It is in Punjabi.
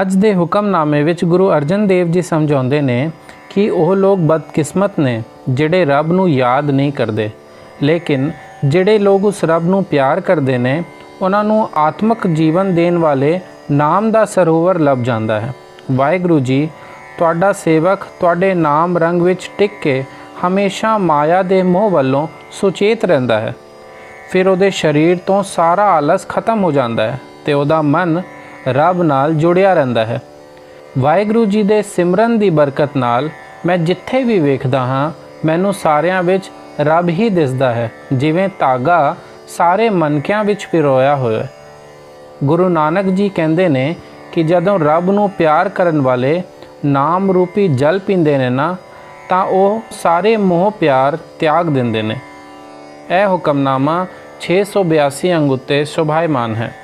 ਅੱਜ ਦੇ ਹੁਕਮਨਾਮੇ ਵਿੱਚ ਗੁਰੂ ਅਰਜਨ ਦੇਵ ਜੀ ਸਮਝਾਉਂਦੇ ਨੇ ਕਿ ਉਹ ਲੋਕ ਬਦਕਿਸਮਤ ਨੇ, ਜਿਹੜੇ ਰੱਬ ਨੂੰ ਯਾਦ ਨਹੀਂ ਕਰਦੇ। ਲੇਕਿਨ ਜਿਹੜੇ ਲੋਕ ਉਸ ਰੱਬ ਨੂੰ ਪਿਆਰ ਕਰਦੇ ਨੇ, ਉਹਨਾਂ ਨੂੰ ਆਤਮਿਕ ਜੀਵਨ ਦੇਣ ਵਾਲੇ ਨਾਮ ਦਾ ਸਰੋਵਰ ਲੱਭ ਜਾਂਦਾ ਹੈ। ਵਾਹਿਗੁਰੂ ਜੀ, ਤੁਹਾਡਾ ਸੇਵਕ ਤੁਹਾਡੇ ਨਾਮ ਰੰਗ ਵਿੱਚ ਟਿਕ ਕੇ ਹਮੇਸ਼ਾ ਮਾਇਆ ਦੇ ਮੋਹ ਵੱਲੋਂ ਸੁਚੇਤ ਰਹਿੰਦਾ ਹੈ। ਫਿਰ ਉਹਦੇ ਸਰੀਰ ਤੋਂ ਸਾਰਾ ਆਲਸ ਖਤਮ ਹੋ ਜਾਂਦਾ ਹੈ ਤੇ ਉਹਦਾ ਮਨ ਰੱਬ ਨਾਲ ਜੁੜਿਆ ਰਹਿੰਦਾ ਹੈ। ਵਾਹਿਗੁਰੂ ਜੀ ਦੇ ਸਿਮਰਨ ਦੀ ਬਰਕਤ ਨਾਲ ਮੈਂ ਜਿੱਥੇ ਵੀ ਵੇਖਦਾ ਹਾਂ, ਮੈਨੂੰ ਸਾਰਿਆਂ ਵਿੱਚ ਰੱਬ ਹੀ ਦਿਸਦਾ ਹੈ, ਜਿਵੇਂ ਧਾਗਾ ਸਾਰੇ ਮਨਕਿਆਂ ਵਿੱਚ ਪਿਰੋਇਆ ਹੋਇਆ ਹੈ। ਗੁਰੂ ਨਾਨਕ ਜੀ ਕਹਿੰਦੇ ਨੇ ਕਿ ਜਦੋਂ ਰੱਬ ਨੂੰ ਪਿਆਰ ਕਰਨ ਵਾਲੇ ਨਾਮ ਰੂਪੀ ਜਲ ਪੀਂਦੇ ਨੇ ਨਾ, ਤਾਂ ਉਹ ਸਾਰੇ ਮੋਹ ਪਿਆਰ ਤਿਆਗ ਦਿੰਦੇ ਨੇ। ਇਹ ਹੁਕਮਨਾਮਾ 682 ਅੰਗ ਉੱਤੇ ਸ਼ੋਭਾਇਮਾਨ ਹੈ।